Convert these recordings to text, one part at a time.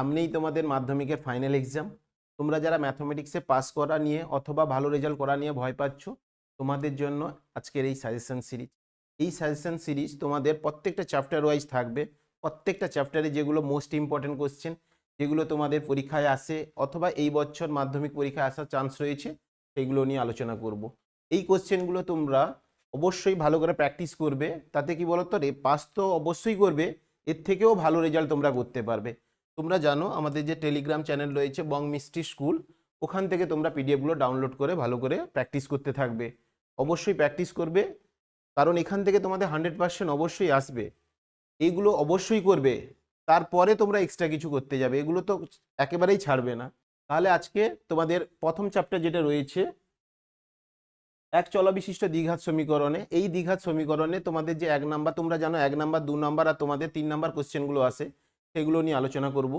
সামনেই তোমাদের মাধ্যমিকের ফাইনাল এক্সাম তোমরা যারা ম্যাথমেটিক্সে পাস করা নিয়ে অথবা ভালো রেজাল্ট করা নিয়ে ভয় পাচ্ছ, তোমাদের জন্য আজকের এই সাজেশন সিরিজ এই সাজেশন সিরিজ তোমাদের প্রত্যেকটা চ্যাপ্টার ওয়াইজ থাকবে। প্রত্যেকটা চ্যাপ্টারে যেগুলো মোস্ট ইম্পর্টেন্ট কোশ্চেন যেগুলো তোমাদের পরীক্ষায় আসে অথবা এই বছর মাধ্যমিক পরীক্ষায় আসার চান্স রয়েছে, সেগুলো নিয়ে আলোচনা করব। এই কোশ্চেনগুলো তোমরা অবশ্যই ভালো করে প্র্যাকটিস করবে। তাতে কি বলতো রে? পাস তো অবশ্যই করবে, এর থেকেও ভালো রেজাল্ট তোমরা করতে পারবে। তোমরা জানো, আমাদের যে টেলিগ্রাম চ্যানেল রয়েছে বং মিষ্টি স্কুল ওখান থেকে তোমরা পিডিএফগুলো ডাউনলোড করে ভালো করে প্র্যাকটিস করতে থাকবে। অবশ্যই প্র্যাকটিস করবে, কারণ এখান থেকে তোমাদের হান্ড্রেড পার্সেন্ট অবশ্যই আসবে। এইগুলো অবশ্যই করবে, তারপরে তোমরা এক্সট্রা কিছু করতে যাবে। এগুলো তো একেবারেই ছাড়বে না। তাহলে আজকে তোমাদের প্রথম চ্যাপ্টার যেটা রয়েছে, এক চলা বিশিষ্ট দ্বিঘাত সমীকরণে, এই দ্বিঘাত সমীকরণে তোমাদের যে এক নাম্বার তোমরা জানো এক নাম্বার দু নাম্বার আর তোমাদের তিন নাম্বার কোশ্চেনগুলো আসে। সেগুলো নিয়ে আলোচনা করব।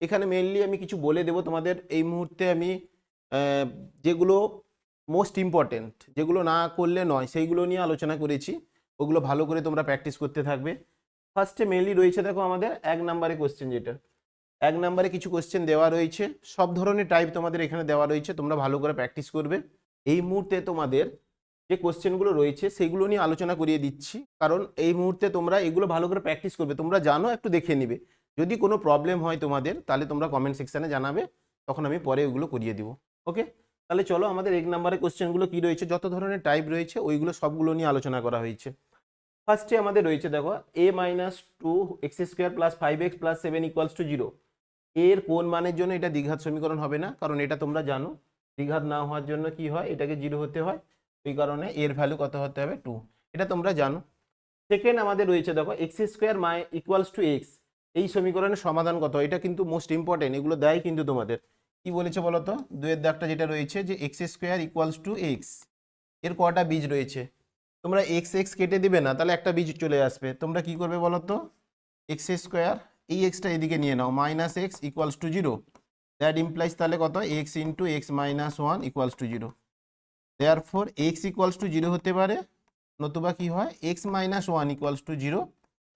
এখানে মেনলি আমি কিছু বলে দেব তোমাদের। এই মুহূর্তে আমি যেগুলো মোস্ট ইম্পর্টেন্ট যেগুলো না করলে নয়, সেইগুলো নিয়ে আলোচনা করেছি। ওগুলো ভালো করে তোমরা প্র্যাকটিস করতে থাকবে। ফার্স্টে মেনলি রয়েছে দেখো আমাদের এক নাম্বারে কোশ্চেন যেটা। এক নাম্বারে কিছু কোশ্চেন দেওয়া রয়েছে। সব ধরনের টাইপ তোমাদের এখানে দেওয়া রয়েছে। তোমরা ভালো করে প্র্যাকটিস করবে। এই মুহূর্তে তোমাদের যে কোশ্চেনগুলো রয়েছে, সেগুলো নিয়ে আলোচনা করিয়ে দিচ্ছি। কারণ এই মুহূর্তে তোমরা এগুলো ভালো করে প্র্যাকটিস করবে। তোমরা জানো, একটু দেখে নিবে। যদি কোনো প্রবলেম হয় তোমাদের, তাহলে তোমরা কমেন্ট সেকশানে জানাবে, তখন আমি পরে ওইগুলো করিয়ে দিব ওকে তাহলে চলো আমাদের এক নাম্বারের কোশ্চেনগুলো কী রয়েছে, যত ধরনের টাইপ রয়েছে, ওইগুলো সবগুলো নিয়ে আলোচনা করা হয়েছে। ফার্স্টে আমাদের রয়েছে দেখো a minus two x square plus five x plus seven equals to zero এর কোন মানের জন্য এটা দ্বিঘাত সমীকরণ হবে না, কারণ এটা তোমরা জানো, দ্বিঘাত না হওয়ার জন্য কি হয়, এটাকে জিরো হতে হয়, ওই কারণে এর ভ্যালু কত হতে হবে টু এটা তোমরা জানো। সেকেন্ড আমাদের রয়েছে দেখো x square my equals to x এই সমীকরণের সমাধান কত? এটা কিন্তু মোস্ট ইম্পর্টেন্ট এগুলো দেয় কিন্তু তোমাদের। কি বলেছে বলো তো দুয়ের দাগটা যেটা রয়েছে যে এক্স স্কোয়ার ইকুয়ালস টু এক্সের কটা বীজ রয়েছে। তোমরা এক্স এক্স কেটে দিবে না, তাহলে একটা বীজ চলে আসবে। তোমরা কি করবে বলো তো এক্স স্কোয়ার এই এক্সটা এদিকে নিয়ে নাও minus x equals to zero that implies তাহলে কত? X into x minus one equals to zero there four x equals to zero হতে পারে, নতুবা কি হয়? X minus one equals to zero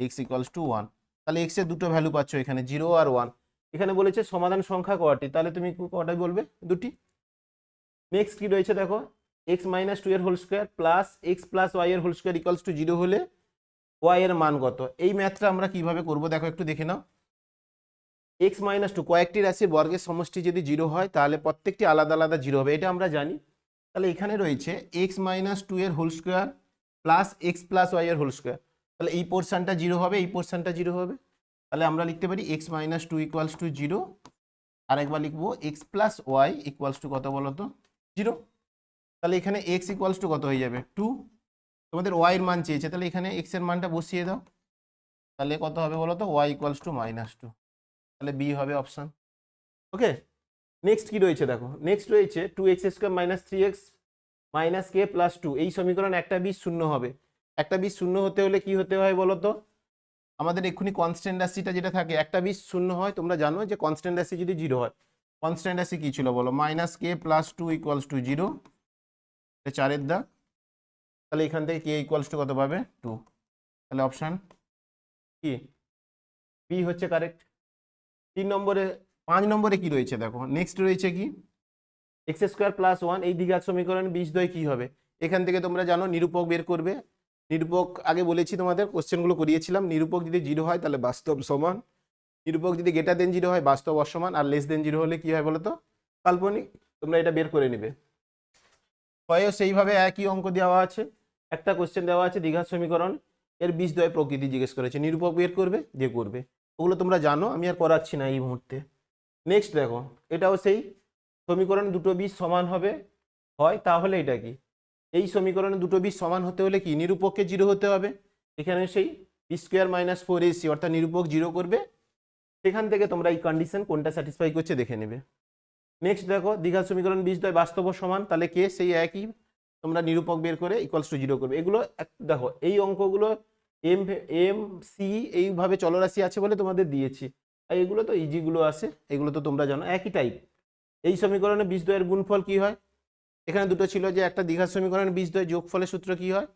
x equals to one তাহলে এক্সের দুটো ভ্যালু পাচ্ছ এখানে জিরো আর ওয়ান এখানে বলেছে সমাধান সংখ্যা কয়টি তাহলে তুমি কটাই বলবে? দুটি। নেক্সট কি রয়েছে দেখো? এক্স মাইনাস টু এর whole square plus x plus y এর whole square equals to zero হলে ওয়াই এর মান কত? এই ম্যাথটা আমরা কীভাবে করব? দেখো, একটু দেখে নাও। এক্স মাইনাস টু কয়েকটি রাশির বর্গের সমষ্টি যদি জিরো হয়, তাহলে প্রত্যেকটি আলাদা আলাদা জিরো হবে। এটা আমরা জানি। তাহলে এখানে রয়েছে এক্স মাইনাস টু এর whole square plus x plus y এর হোল স্কোয়ার তাহলে এই পোর্শনটা জিরো হবে, এই পোর্শনটা জিরো হবে। তাহলে আমরা লিখতে পারি x minus two equals to zero আরেকবার লিখব x plus y equals to কত বলো তো? জিরো তাহলে এখানে এক্স ইকুয়ালস টু কত হয়ে যাবে? টু তোমাদের ওয়াই এর মান চেয়েছে, তাহলে এখানে এক্সের মানটা বসিয়ে দাও। তাহলে কত হবে বলো তো? Y equals to minus two তাহলে বি হবে অপশান ওকে নেক্সট কি রয়েছে দেখো? নেক্সট রয়েছে two x square minus three x minus k plus two এই সমীকরণ একটা বিশ শূন্য হবে। একটা বিশ শূন্য হতে হলে কি হতে হয় বলো তো আমাদের এক্ষুনি কনস্ট্যান্ট রাশিটা যেটা থাকে, একটা বিশ শূন্য হয়, তোমরা জানো যে কনস্ট্যান্ট রাশি যদি জিরো হয় কনস্ট্যান্ট রাশি কী ছিল বলো? Minus k plus two equals to zero চারের দা তাহলে এখান থেকে কে ইকুয়ালস টু কত পাবে? টু তাহলে অপশান কি বি হচ্ছে কারেক্ট তিন নম্বরে, পাঁচ নম্বরে কি রয়েছে দেখো? নেক্সট রয়েছে কি? এক্স স্কোয়ার প্লাস ওয়ান এই দ্বিঘাত সমীকরণ বীজদ্বয় কী হবে? এখান থেকে তোমরা জানো, নিরূপক বের করবে নিরূপক, আগে বলেছি তোমাদের, কোশ্চেনগুলো করিয়েছিলাম। নিরূপক যদি জিরো হয়, তাহলে বাস্তব সমান। নিরূপক যদি গেটার দেন জিরো হয়, বাস্তব অসমান। আর লেস দেন জিরো হলে কি হয় বলো তো কাল্পনিক। তোমরা এটা বের করে নেবে। ক্ষয়েও সেইভাবে একই অঙ্ক দেওয়া আছে। একটা কোশ্চেন দেওয়া আছে দীঘার সমীকরণ। এর বীজদ্বয় প্রকৃতি জিজ্ঞেস করেছে। নিরূপক বের করবে, যে করবে। ওগুলো তোমরা জানো, আমি আর করাচ্ছি না এই মুহূর্তে। নেক্সট দেখো, এটাও সেই সমীকরণ দুটো বীজ সমান হবে। হয়, তাহলে এটা কি? এই সমীকরণে দুটো বীজ সমান হতে হলে কি? নিরূপককে জিরো হতে হবে। এখানে সেই b square minus four a c অর্থাৎ নিরূপক জিরো করবে। সেখান থেকে তোমরা এই কন্ডিশন কোনটা স্যাটিসফাই করছে দেখে নেবে। নেক্সট দেখো দীঘা সমীকরণ বীজদ্বয় বাস্তব সমান, তাহলে কে? সেই একই। তোমরা নিরূপক বের করে ইকুয়ালস টু জিরো করবে। এগুলো দেখো, এই অঙ্কগুলো এম এম সি এইভাবে চলরাশি আছে বলে তোমাদের দিয়েছি। আর এগুলো তো ইজিগুলো আছে, এগুলো তো তোমরা জানো। একই টাইপ এই সমীকরণে বীজদ্বয়ের গুণফল কি হয়? এখানে দুটো ছিল যে একটা দীঘার সমীকরণে বীজদ্বয় যোগফলের সূত্র কি হয়?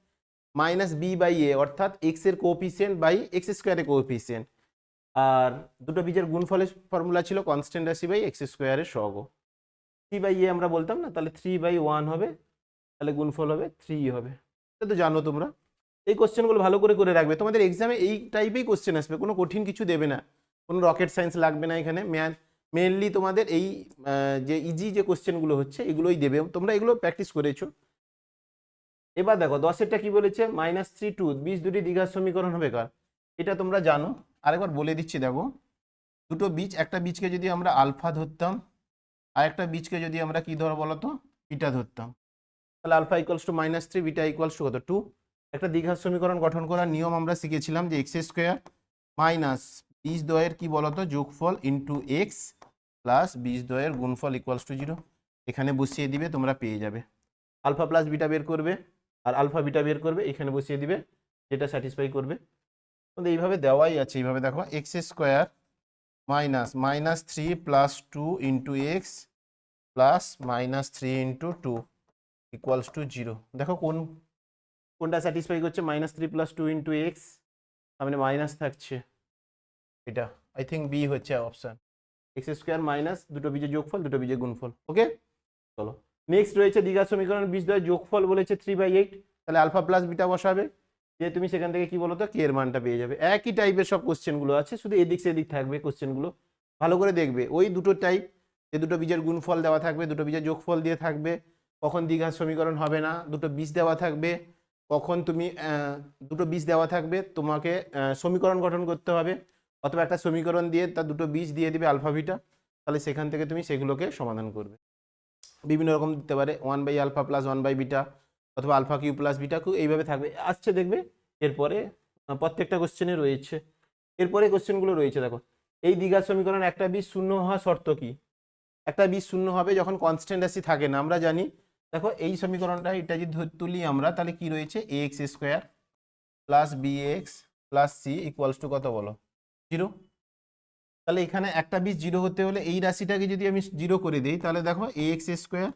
মাইনাস বি বাই এ অর্থাৎ এক্সের কোপিসিয়েন্ট বাই এক্স স্কোয়ারের কোপিসিয়েন্ট আর দুটো বীজের গুণফলের ফর্মুলা ছিল কনস্ট্যান্ট রাশি বাই এক্স স্কোয়ারের সহগ। থ্রি বাই এ আমরা বলতাম না, তাহলে থ্রি বাই ওয়ান হবে, তাহলে গুণফল হবে থ্রি হবে। এটা তো জানো তোমরা। এই কোশ্চেনগুলো ভালো করে করে রাখবে। তোমাদের এক্সামে এই টাইপেই কোশ্চেন আসবে, কোনো কঠিন কিছু দেবে না। কোনো রকেট সায়েন্স লাগবে না এখানে। ম্যাথ মেনলি তোমাদের এই যে ইজি যে কোশ্চেনগুলো হচ্ছে, এগুলোই দেবে। তোমরা এগুলো প্র্যাকটিস করেছ। এবার দেখো দশেরটা কি বলেছে? মাইনাস থ্রি টু বীজ দুটি দীঘার সমীকরণ হবে কার? এটা তোমরা জানো। আরেকবার বলে দিচ্ছি, দেখো। দুটো বীজ, একটা বীজকে যদি আমরা আলফা ধরতাম, আর একটা বীজকে যদি আমরা কি ধরো বলো তো? বিটা ধরতাম। তাহলে alpha equals to minus three beta equals to কত? টু একটা দীঘার সমীকরণ গঠন করার নিয়ম আমরা শিখেছিলাম যে এক্স স্কোয়ার মাইনাস বীজ দ্বয়ের কি বলতো? যোগফল ইন্টু এক্স প্লাস বীজ দয়ের গুণফল ইকুয়ালস টু জিরো এখানে বসিয়ে দিবে, তোমরা পেয়ে যাবে। আলফা প্লাস বিটা বের করবে, আর আলফা বিটা বের করবে, এখানে বসিয়ে দিবে, যেটা স্যাটিসফাই করবে। তোমাদের এইভাবে দেওয়াই আছে, এইভাবে দেখো x square minus minus three plus two into x plus minus three into two equals to zero দেখো কোন, কোনটা স্যাটিসফাই করছে minus three plus two into x মানে মাইনাস থাকছে। এটা আই থিঙ্ক বি হচ্ছে অপশান এক্স স্কোয়ার মাইনাস দুটো বীজের যোগফল, দুটো বীজের গুণফল ওকে চলো। নেক্সট রয়েছে দীঘা সমীকরণ, বীজ দ্বয়ের যোগফল বলেছে থ্রি বাই এইট তাহলে আলফা প্লাস বিটা বসাবে। যে তুমি সেখান থেকে কি বলো তো কে এর মানটা পেয়ে যাবে। একই টাইপের সব কোশ্চেনগুলো আছে, শুধু এদিক সেদিক থাকবে কোশ্চেনগুলো ভালো করে দেখবে, ওই দুটো টাইপ যে দুটো বীজের গুণফল দেওয়া থাকবে, দুটো বীজের যোগফল দিয়ে থাকবে, কখন দীঘার সমীকরণ হবে না, দুটো বীজ দেওয়া থাকবে, কখন তুমি দুটো বীজ দেওয়া থাকবে, তোমাকে সমীকরণ গঠন করতে হবে। অথবা একটা সমীকরণ দিয়ে তার দুটো বীজ দিয়ে দিবে আলফা বিটা, তাহলে সেখান থেকে তুমি সেগুলোকে সমাধান করবে। বিভিন্ন রকম দিতে পারে one by alpha plus one by beta অথবা alpha q plus beta q এইভাবে থাকবে। আসছে দেখবে, এরপরে প্রত্যেকটা কোশ্চেনে রয়েছে। এরপরে কোশ্চেনগুলো রয়েছে, দেখো। এই দীঘার সমীকরণ একটা বীজ শূন্য হওয়া শর্ত কি? একটা বীজ শূন্য হবে যখন কনস্ট্যান্ট রাশি থাকে না। আমরা জানি, দেখো, এই সমীকরণটা এটা যদি তুলি আমরা, তাহলে কি রয়েছে? A x square plus b x plus c equals to কত বলো? জিরো। তাহলে এখানে একটা বীজ জিরো হতে হলে এই রাশিটাকে যদি আমি জিরো করে দিই, তাহলে দেখো a x square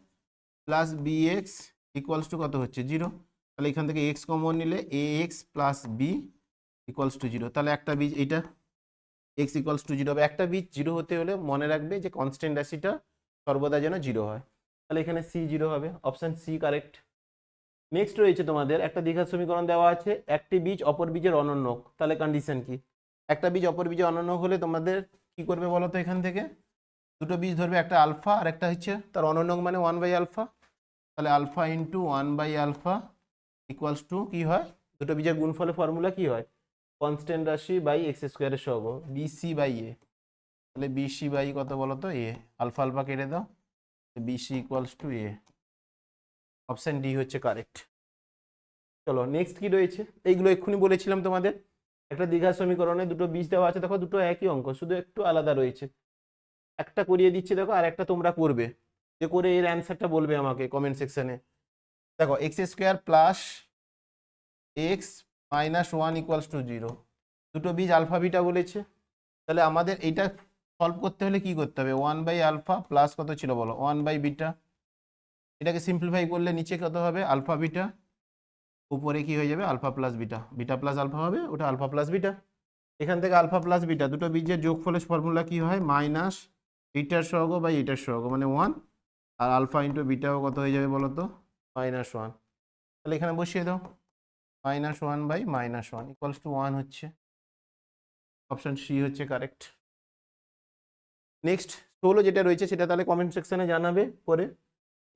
plus b x equals to কত হচ্ছে? জিরো। তাহলে এখান থেকে এক্স কমন নিলে a x plus b equals to zero. তাহলে একটা বীজ এইটা এক্স ইকুয়ালস টু জিরো। হবে একটা বীজ জিরো হতে হলে মনে রাখবে যে কনস্ট্যান্ট রাশিটা সর্বদা যেন জিরো হয়। তাহলে এখানে সি জিরো হবে। অপশান সি কারেক্ট নেক্সট রয়েছে তোমাদের, একটা দীঘার সমীকরণ দেওয়া আছে। একটি বীজ অপর বীজের অনন্যক তাহলে কন্ডিশন কি? একটা বীজ, অপর বীজে অনন্য হলে তোমাদের কি করবে বলো তো এখান থেকে? দুটো বীজ ধরবে, একটা আলফা আর একটা হচ্ছে তার অনন্যক মানে ওয়ান বাই আলফা তাহলে alpha into one by alpha equals to কী হয়? দুটো বীজের গুণফলের ফর্মুলা কি হয়? কনস্ট্যান্ট রাশি বাই এক্স স্কোয়ারের সহগ বিসি বাই এ তাহলে বিসি বাই কত বলো তো? এ আলফা আলফা কেটে দাও। B c equals to a option d হচ্ছে কারেক্ট চলো নেক্সট কি রয়েছে? এইগুলো এক্ষুনি বলেছিলাম তোমাদের। একটা দীঘা সমীকরণে দুটো বীজ দেওয়া আছে, দেখো দুটো একই অঙ্ক, শুধু একটু আলাদা রয়েছে। একটা করিয়ে দিচ্ছি, দেখো, আর একটা তোমরা করবে। যে করে এর অ্যান্সারটা বলবে আমাকে কমেন্ট সেকশনে দেখো x square plus x minus one equals to zero দুটো বীজ আলফা বিটা বলেছে। তাহলে আমাদের এইটা সলভ করতে হলে কি করতে হবে? ওয়ান বাই আলফা প্লাস কত ছিল বলো? ওয়ান বাই বিটা এটাকে সিম্পলিফাই করলে নিচে কত হবে? আলফা বিটা উপরে কি হয়ে যাবে? Alpha plus beta. Beta plus alpha হবে, ওটা আলফা প্লাস বিটা। এখান থেকে আলফা প্লাস বিটা, দুটো বীজের যোগফলের ফর্মুলা কি হয়? মাইনাস এইটার সহগ বাই এইটার সহগ মানে ওয়ান। আর আলফা ইন্টু বিটাও কত হয়ে যাবে বলো তো? Minus one. তাহলে এখানে বসিয়ে দাও। Minus one by minus one equals to one হচ্ছে। অপশান সি হচ্ছে কারেক্ট নেক্সট ষোলো যেটা রয়েছে, সেটা তাহলে কমেন্ট সেকশানে জানাবে পরে।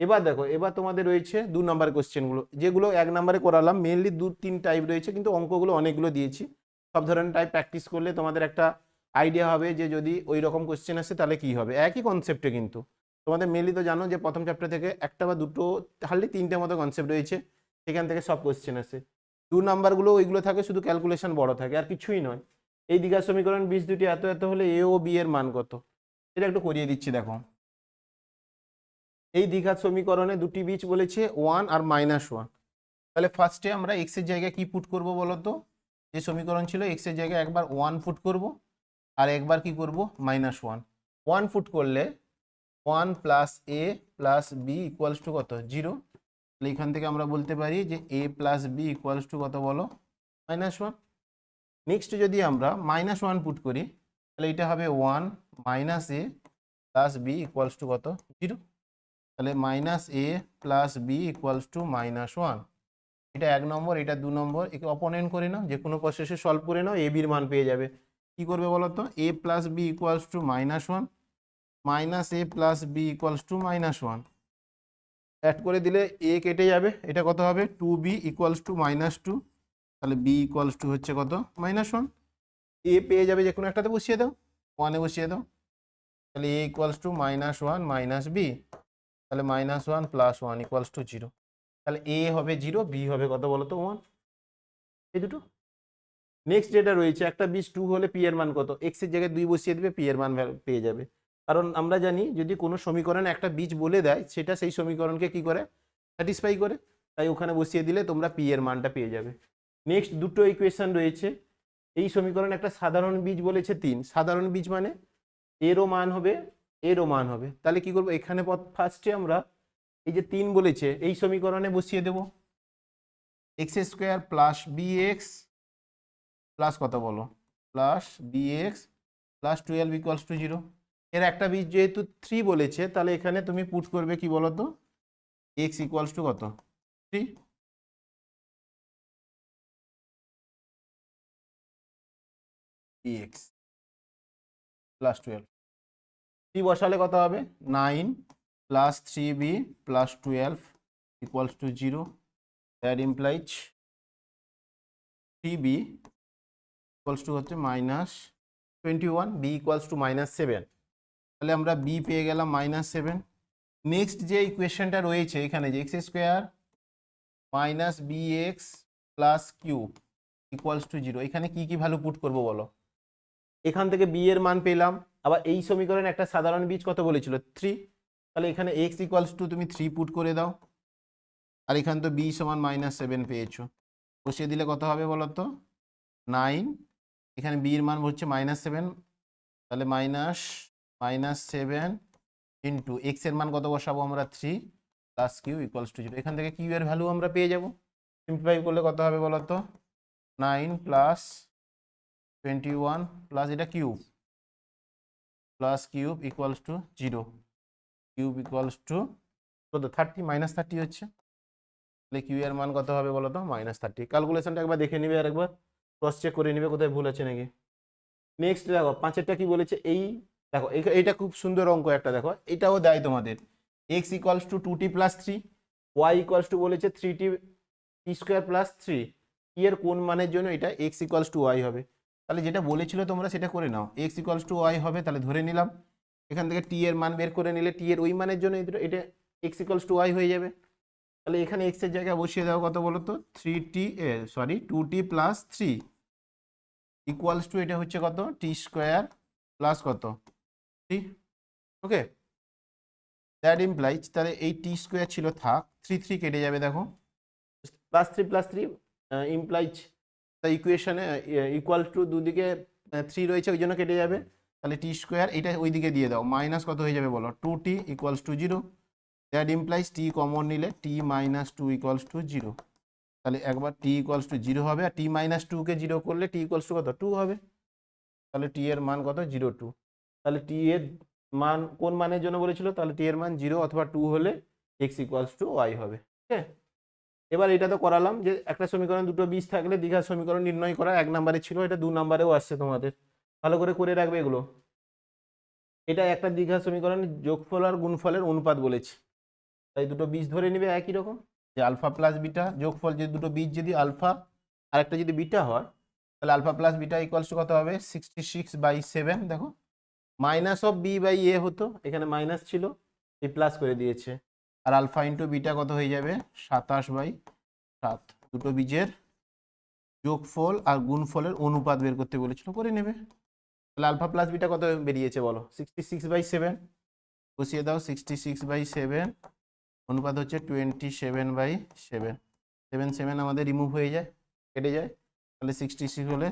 এবার দেখো, এবার তোমাদের রয়েছে দু নম্বর কোশ্চেনগুলো যেগুলো এক নম্বরে করালাম মেনলি দু তিন টাইপ রয়েছে, কিন্তু অঙ্কগুলো অনেকগুলো দিয়েছি। সব ধরনের টাইপ প্র্যাকটিস করলে তোমাদের একটা আইডিয়া হবে যে যদি ওই রকম কোশ্চেন আসে তাহলে কি হবে। একই কনসেপ্টে কিন্তু। তোমাদের মেনলি তো জানো যে প্রথম চ্যাপ্টার থেকে একটা বা দুটো হার্ডলি তিনটে মতো কনসেপ্ট রয়েছে, সেখান থেকে সব কোশ্চেন আসে। দু নাম্বারগুলো ওইগুলো থাকে, শুধু ক্যালকুলেশন বড় থাকে, আর কিছুই নয়। এই দীঘা সমীকরণ বীজ দুটি এত এত হলে এ ও বি এর মান কত? এটা একটু করিয়ে দিচ্ছি, দেখো। এই দীঘার সমীকরণে দুটি বীজ বলেছে ওয়ান আর মাইনাস ওয়ান তাহলে ফার্স্টে আমরা এক্সের জায়গায় কি পুট করব বলো তো যে সমীকরণ ছিল এক্সের জায়গায় একবার ওয়ান ফুট করব আর একবার কি করব? মাইনাস ওয়ান ওয়ান ফুট করলে one plus a plus b equals to কত? জিরো তাহলে এখান থেকে আমরা বলতে পারি যে a plus b equals to কত বলো? মাইনাস ওয়ান নেক্সট যদি আমরা মাইনাস ওয়ান পুট করি, তাহলে এটা হবে one minus a plus b equals to কত? জিরো তাহলে minus a plus b equals to minus one এটা এক নম্বর, এটা দু নম্বর, একে অপোনেন্ট করে নাও, যে কোনো প্রসেসে সলভ করে নাও এ বির মান পেয়ে যাবে। কি করবে বলো তো? A plus b equals to minus one minus a plus b equals to minus one add করে দিলে এ কেটে যাবে, এটা কত হবে? Two b equals to minus two তাহলে বি ইকুয়ালস টু হচ্ছে কত? মাইনাস ওয়ান এ পেয়ে যাবে যে কোনো একটাতে বসিয়ে দাও ওয়ানে বসিয়ে দাও। তাহলে a equals to minus one minus b তাহলে minus one plus one equals to zero তাহলে এ হবে জিরো বি হবে কত বলো তো ওয়ান এই দুটো? নেক্সট যেটা রয়েছে, একটা বিশ টু হলে পি এর মান কত? এক্সের জায়গায় দুই বসিয়ে দেবে পি এর মান পেয়ে যাবে। কারণ আমরা জানি, যদি কোনো সমীকরণে একটা বীজ বলে দেয়, সেটা সেই সমীকরণকে কি করে? স্যাটিসফাই করে। তাই ওখানে বসিয়ে দিলে তোমরা পি এর মানটা পেয়ে যাবে। নেক্সট দুটো ইকুয়েশন রয়েছে। এই সমীকরণে একটা সাধারণ বীজ বলেছে তিন। সাধারণ বীজ মানে এরও মান হবে এরও মান হবে। তাহলে কি করব? এখানে পথ ফার্স্টে আমরা এই যে তিন বলেছে, এই সমীকরণে বসিয়ে দেব। X square plus b x plus কত বলো? Plus b x plus twelve equals to zero এর একটা বীজ যেহেতু থ্রি বলেছে, তাহলে এখানে তুমি পুট করবে কি বলো তো এক্স ইকুয়ালস টু কত? Three x plus twelve three বসালে কত হবে? Nine plus three b plus twelve equals to zero. That implies three b equals to হচ্ছে minus twenty one, b equals to minus seven. তাহলে আমরা B পেয়ে গেলাম minus seven. Next যে ইকুয়েশনটা রয়েছে এখানে যে x square minus b x plus q equals to zero, এখানে কী কী ভ্যালু পুট করব বলো? এখান থেকে বি এর মান পেলাম। আবার এই সমীকরণে একটা সাধারণ বীজ কত বলেছিল? থ্রি তাহলে এখানে এক্স ইকুয়ালস টু তুমি থ্রি পুট করে দাও। আর এখানে তো বি সমান মাইনাস সেভেন পেয়েছ। বসিয়ে দিলে কত হবে বলো তো নাইন এখানে বি এর মান হচ্ছে মাইনাস সেভেন তাহলে মাইনাস মাইনাস সেভেন ইন্টু এক্সের মান কত বসাবো আমরা? Three plus q equals to zero এখান থেকে কিউ এর ভ্যালু আমরা পেয়ে যাব। সিম্পলিফাই করলে কত হবে বলো তো nine plus twenty one plus এটা cube plus cube equals to zero cube equals to কত থার্টি মাইনাস থার্টি হচ্ছে। তাহলে কিউ এর মান কত হবে বলো তো মাইনাস থার্টি ক্যালকুলেশনটা একবার দেখে নিবে আর একবার। ক্রস চেক করে নিবে কোথায় ভুল আছে নাকি। নেক্সট দেখো, পাঁচেরটা কি বলেছে? এই দেখো, এই- এইটা খুব সুন্দর অঙ্ক একটা দেখো। এটাও দেয় তোমাদের। X equals to two t plus three y equals to বলেছে three t t square plus three এর কোন মানের জন্য এটা এক্স ইকুয়ালস টু ওয়াই হবে? তাহলে যেটা বলেছিল তোমরা সেটা করে নাও। এক্স ইকুয়ালস টু ওয়াই হবে, তাহলে ধরে নিলাম। এখান থেকে টি এর মান বের করে নিলে টি এর ওই মানের জন্য এটা- এক্স ইকুয়ালস টু ওয়াই হয়ে যাবে। তাহলে এখানে এক্সের জায়গায় বসিয়ে দাও কত বলো তো three t sorry two t plus three equals to এটা হচ্ছে কত? টি স্কোয়ার প্লাস কত? থ্রি ওকে দ্যাট ইমপ্লাইজ তাহলে এই টি স্কোয়ার ছিল, থাক থ্রি থ্রি কেটে যাবে, দেখো। Plus three plus three implies the ইকুয়েশনে ইকুয়াল টু দুদিকে থ্রি রয়েছে, ওই জন্য কেটে যাবে। তাহলে টি স্কোয়ার এটা ওই দিকে দিয়ে দাও। মাইনাস কত হয়ে যাবে বলো? Two t equals to zero that implies t common নিলে t minus two equals to zero তাহলে একবার টি ইকুয়ালস টু জিরো হবে, আর টি মাইনাস টুকে জিরো করলে টি ইকুয়ালস টু কত? টু হবে। তাহলে টি এর মান কত? জিরো টু তাহলে টি এর মান কোন মানের জন্য বলেছিল? তাহলে টি এর মান জিরো অথবা টু হলে এক্স ইকুয়ালস টু ওয়াই হবে। ঠিক আছে? এবার এটা তো করালাম যে একটা সমীকরণ দুটো বীজ থাকলে দীঘার সমীকরণ নির্ণয় করা এক নম্বরে ছিল, এটা দু নম্বরেও আসছে তোমাদের। ভালো করে করে রাখবে এগুলো। এটা একটা দীঘা সমীকরণের যোগফল আর গুণফলের অনুপাত বলেছি। তাই দুটো বীজ ধরে নেবে একই রকম। যে আলফা প্লাস বিটা যোগফল যে দুটো বীজ যদি আলফা আর একটা যদি বিটা হয়, তাহলে আলফা প্লাস বিটা ইকুয়ালস কত হবে? সিক্সটি সিক্স বাই সেভেন দেখো। Minus of b by a হতো, এখানে মাইনাস ছিল এই প্লাস করে দিয়েছে। আর আলফা ইন্টু বিটা কত হয়ে যাবে? সাতাশ বাই সাত। দুটো বীজের যোগফল আর গুণফলের অনুপাত বের করতে বলেছিল, করে নেবে। তাহলে আলফা প্লাস বিটা কত বেরিয়েছে বলো? সিক্সটি সিক্স বাই সেভেন বসিয়ে দাও সিক্সটি সিক্স বাই সেভেন অনুপাত হচ্ছে twenty seven by seven seven seven আমাদের রিমুভ হয়ে যায়, কেটে যায়। তাহলে সিক্সটি সিক্স হলে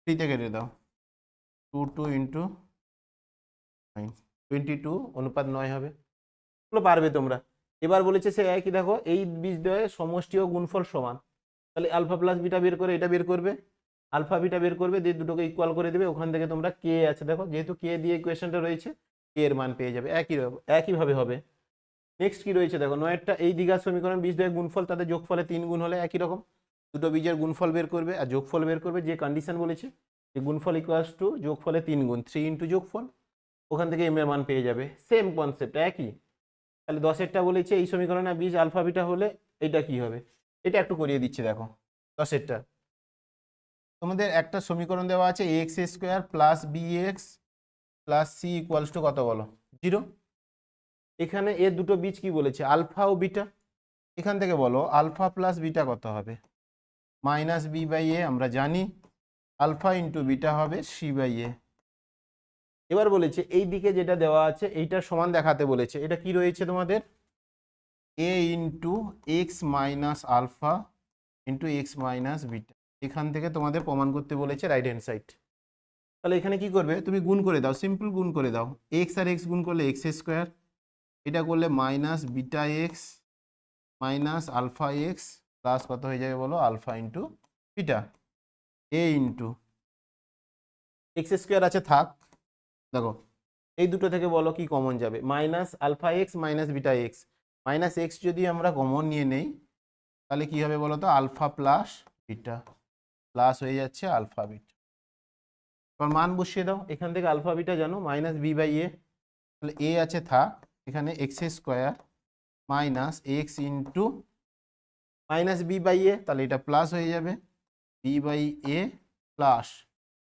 থ্রিতে কেটে দাও। Two two into nine twenty two অনুপাত নয় হবে। পারবে তোমরা। এবার বলেছে সে একই, দেখো, এই বীজ দ্বয়ে সমষ্টি ও গুণফল সমান। তাহলে আলফা প্লাস বিটা বের করে এটা বের করবে। আলফা বিটা বের করবে, দিয়ে দুটোকে ইকুয়াল করে দেবে। ওখান থেকে তোমরা কে আছে, দেখো, যেহেতু কে দিয়ে ইকুয়েশনটা রয়েছে কে এর মান পেয়ে যাবে। একই একইভাবে হবে। নেক্সট কি রয়েছে, দেখো, নয়েরটা, এই দিঘার সমীকরণ, বীজ দেয় গুণফল, তাদের যোগফলে তিন গুণ হলে একই রকম। দুটো বীজের গুণফল বের করবে, আর যোগফল বের করবে, যে কন্ডিশন বলেছে, যে গুণফল ইকুয়ালস টু যোগফলে তিন গুণ থ্রি ইন্টু যোগফল, ওখান থেকে এম এর মান পেয়ে যাবে। সেম কনসেপ্ট একই। তাহলে দশেরটা বলেছে এই সমীকরণে বীজ আলফা বিটা হলে এটা কি হবে? এটা একটু করিয়ে দিচ্ছি দেখো দশেরটা তোমাদের একটা সমীকরণ দেওয়া আছে x square plus b x plus c equals to কত বলো? জিরো এখানে এর দুটো বীজ কি বলেছে? আলফা ও বিটা। এখান থেকে বলো, আলফা প্লাস বিটা কত হবে? মাইনাস বি বাই এ আমরা জানি, আলফা ইন্টু বিটা হবে সি বাই এ এবার বলেছে, এই দিকে যেটা দেওয়া আছে এইটার সমান দেখাতে বলেছে। এটা কি রয়েছে তোমাদের? A into x minus alpha into x minus beta এখান থেকে তোমাদের প্রমাণ করতে বলেছে রাইট হ্যান্ড সাইড তাহলে এখানে কি করবে? তুমি গুণ করে দাও সিম্পল গুণ করে দাও। এক্স আর এক্স গুণ করলে এক্স স্কোয়ার এটা করলে minus beta x minus alpha x plus কত হয়ে যাবে বলো? Alpha into beta a into x square আছে, থাক। দেখো, এই দুটো থেকে বলো কি কমন যাবে? Minus alpha x minus beta x minus x যদি আমরা কমন নিয়ে নেই, তাহলে কি হবে বলো তো আলফা প্লাস বিটা প্লাস হয়ে যাচ্ছে আলফা বিটা এবার মান বসিয়ে দাও। এখান থেকে আলফা বিটা জানো মাইনাস বি বাই এ তাহলে এ আছে, থাক। এখানে x square minus x into minus b by a তাহলে এটা প্লাস হয়ে যাবে। B by a plus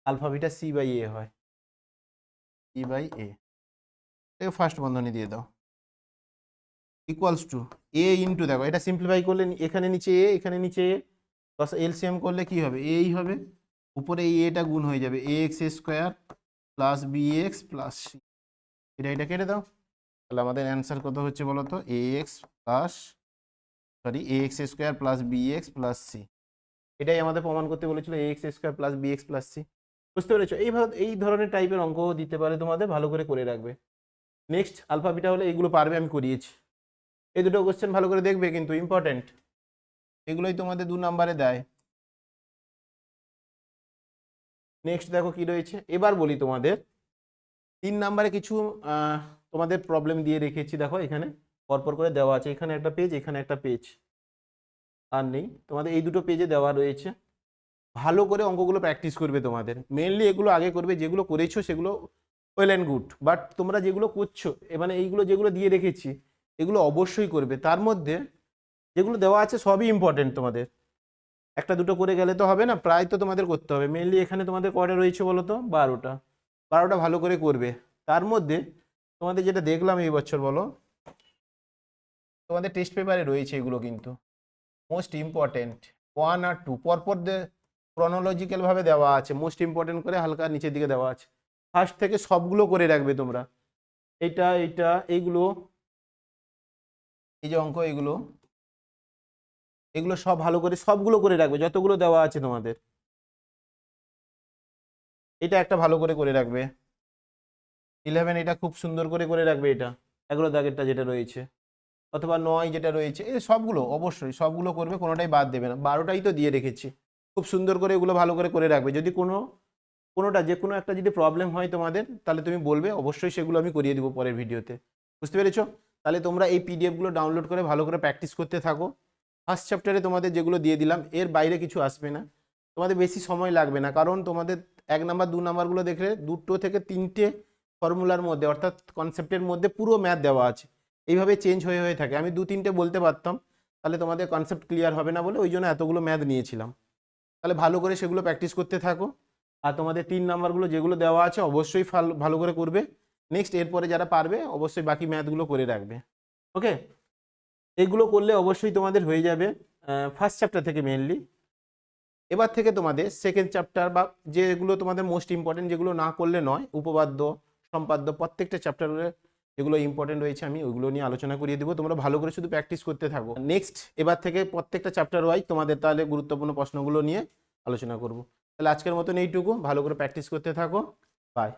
alpha beta c by a হয়। সি বাই এ এটাকে ফার্স্ট বন্ধনী দিয়ে দাও। ইকুয়ালস টু এ ইন্টু দেখো, এটা সিম্পলিফাই করলে এখানে নিচে এ এখানে নিচে এ প্লাস এলসিএম করলে কি হবে? এই হবে। উপরে এই এটা গুণ হয়ে যাবে। A x square plus b x plus c এটা এটা কেটে দাও। তাহলে আমাদের অ্যান্সার কত হচ্ছে বলো তো? A x plus sorry a x square plus b x plus c এটাই আমাদের প্রমাণ করতে বলেছিল a x square plus b x plus c বুঝতে পেরেছ? এইভাবে এই ধরনের টাইপের অঙ্ক দিতে পারে তোমাদের, ভালো করে করে রাখবে। নেক্সট আলফা বিটা হলে এগুলো পারবে, আমি করিয়েছি। এই দুটো কোশ্চেন ভালো করে দেখবে, কিন্তু ইম্পর্ট্যান্ট এগুলোই তোমাদের দু নম্বরে দেয়। নেক্সট দেখো কি রয়েছে। এবার বলি তোমাদের, তিন নাম্বারে কিছু তোমাদের প্রবলেম দিয়ে রেখেছি, দেখো এখানে। পরপর করে দেওয়া আছে। এখানে একটা পেজ এখানে একটা পেজ আর নেই। তোমাদের এই দুটো পেজে দেওয়া রয়েছে। ভালো করে অঙ্কগুলো প্র্যাকটিস করবে তোমাদের। মেনলি এগুলো আগে করবে, যেগুলো করেছ সেগুলো ওয়েল অ্যান্ড গুড বাট তোমরা যেগুলো করছ মানে এইগুলো যেগুলো দিয়ে রেখেছি, এগুলো অবশ্যই করবে। তার মধ্যে যেগুলো দেওয়া আছে সবই ইম্পর্টেন্ট তোমাদের। একটা দুটো করে গেলে তো হবে না, প্রায় তো তোমাদের করতে হবে। মেনলি এখানে তোমাদের কয়টা রয়েছে বলো তো? বারোটা। বারোটা ভালো করে করবে। তার মধ্যে তোমাদের যেটা দেখলাম এই বছর বলো, তোমাদের টেস্ট পেপারে রয়েছে এগুলো কিন্তু। মোস্ট ইম্পর্টেন্ট ওয়ান আর টু পরপর ক্রনোলজিক্যালভাবে দেওয়া আছে মোস্ট ইম্পর্টেন্ট করে হালকা নিচের দিকে দেওয়া আছে। ফার্স্ট থেকে সবগুলো করে রাখবে তোমরা। এটা এইটা এইগুলো এই যে অঙ্ক, এগুলো এগুলো সব ভালো করে সবগুলো করে রাখবে, যতগুলো দেওয়া আছে তোমাদের। এটা একটা ভালো করে করে রাখবে। ইলেভেন এটা খুব সুন্দর করে করে রাখবে এটা। এগারো দাগেরটা যেটা রয়েছে, অথবা নয় যেটা রয়েছে, এই সবগুলো অবশ্যই সবগুলো করবে, কোনোটাই বাদ দেবে না। বারোটাই তো দিয়ে রেখেছি। খুব সুন্দর করে এগুলো ভালো করে করে রাখবে। যদি কোনো, কোনোটা যে কোনো একটা যদি প্রবলেম হয় তোমাদের, তাহলে তুমি বলবে, অবশ্যই সেগুলো আমি করিয়ে দেবো পরের ভিডিওতে। বুঝতে পেরেছ? তাহলে তোমরা এই পিডিএফগুলো ডাউনলোড করে ভালো করে প্র্যাকটিস করতে থাকো। ফার্স্ট চ্যাপ্টারে তোমাদের যেগুলো দিয়ে দিলাম, এর বাইরে কিছু আসবে না। তোমাদের বেশি সময় লাগবে না, কারণ তোমাদের এক নাম্বার, দু নাম্বারগুলো দেখলে দুটো থেকে তিনটে ফর্মুলার মধ্যে, অর্থাৎ কনসেপ্টের মধ্যে পুরো ম্যাথ দেওয়া আছে। এইভাবে চেঞ্জ হয়ে হয়ে থাকে। আমি দু তিনটে বলতে পারতাম, তাহলে তোমাদের কনসেপ্ট ক্লিয়ার হবে না বলে ওই জন্য এতগুলো ম্যাথ নিয়েছিলাম। তাহলে ভালো করে সেগুলো প্র্যাকটিস করতে থাকো। আর তোমাদের তিন নাম্বারগুলো যেগুলো দেওয়া আছে অবশ্যই ভালো করে করবে। নেক্সট এরপরে যারা পারবে, অবশ্যই বাকি ম্যাথগুলো করে রাখবে। ওকে এগুলো করলে অবশ্যই তোমাদের হয়ে যাবে ফার্স্ট চ্যাপ্টার থেকে মেনলি এবার থেকে তোমাদের সেকেন্ড চ্যাপ্টার বা যেগুলো তোমাদের মোস্ট ইম্পর্টেন্ট যেগুলো না করলে নয়, উপপাদ্য, সম্পাদ্য প্রত্যেকটা চ্যাপ্টারে যেগুলো ইম্পর্টেন্ট রয়েছে, আমি ওইগুলো নিয়ে আলোচনা করিয়ে দেবো। তোমরা ভালো করে শুধু প্র্যাকটিস করতে থাকো। নেক্সট এবার থেকে প্রত্যেকটা চ্যাপ্টার ওয়াইজ তোমাদের তাহলে গুরুত্বপূর্ণ প্রশ্নগুলো নিয়ে আলোচনা করব। তাহলে আজকের মতন এইটুকু। ভালো করে প্র্যাকটিস করতে থাকো। বাই